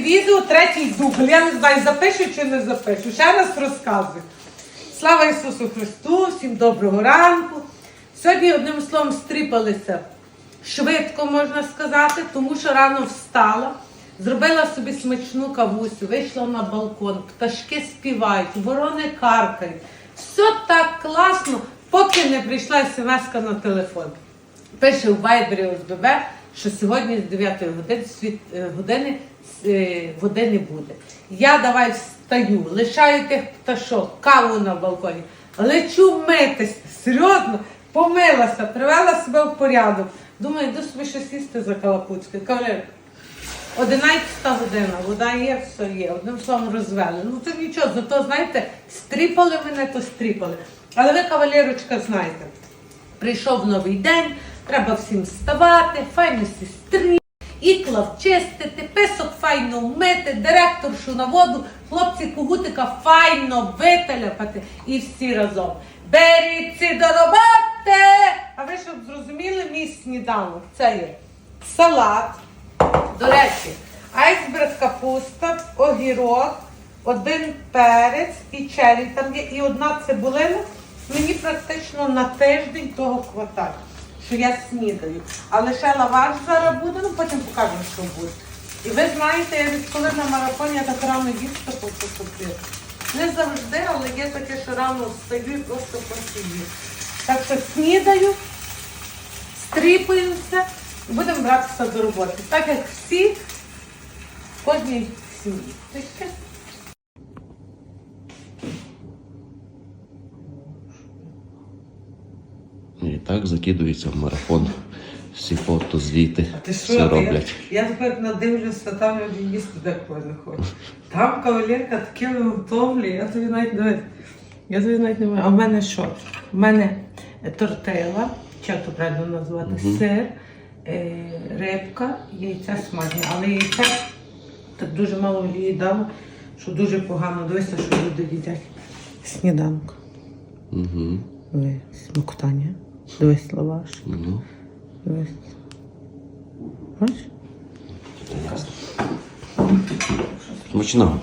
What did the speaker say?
Відео третій дубль. Я не знаю, запишу чи не запишу. Ще раз розказую. Слава Ісусу Христу, всім доброго ранку. Сьогодні одним словом стріпалися швидко, можна сказати, тому що рано встала, зробила собі смачну кавусю, вийшла на балкон, пташки співають, ворони каркають. Все так класно, поки не прийшла смс на телефон. Пише в Вайбері ОСББ, що сьогодні з 9 години, світ, е, години е, води не буде. Я давай встаю, лишаю тих пташок, каву на балконі, лечу митись, серйозно, помилася, привела себе в порядок. Думаю, йду собі щось їсти за Калапуцькою. Кавалерка, 11 година, вода є, все є. Одним словом розвели. Ну то нічого, зато знаєте, стріпали мене, то стріпали. Але ви, кавалерочка, знаєте, прийшов новий день, треба всім вставати, файно сестрі, ікла вчистити, писок файно вмити, директоршу на воду, хлопці кугутика файно виталяпати і всі разом. Беріться до роботи! А ви щоб зрозуміли, мій сніданок це є салат. До речі, айсберг капуста, огірок, один перець і чері там є, і одна цибулина. Мені практично на тиждень того хватає, що я снідаю. А лише лаваш зараз буде, ну потім покажу, що буде. І ви знаєте, я відколи на марафоні я так рано їсти хочу. Не завжди, але є таке, що рано встаю і просто їсти. Так що снідаю, стріпуємося і будемо братися до роботи. Так як всі кожній сім'ї. Таке. І так закидуються в марафон. Всі фото, звіти, А ти все Я, роблять. я тепер надивлюся, там люди їсти деколи не хочу. Там кавалерка таке виготовлює, я тобі навіть не я тобі навіть не можу. А в мене що? В мене тортила, чи як то правильно назвати, сир, е, рибка, яйця смажені. Але яйця так дуже мало олії дало, що дуже погано. Дивися, що люди їдять. Сніданок. Угу. Диви, смоктання. Дивись лаваш. Ну, Дивись. Бачиш? смачного. Дякую.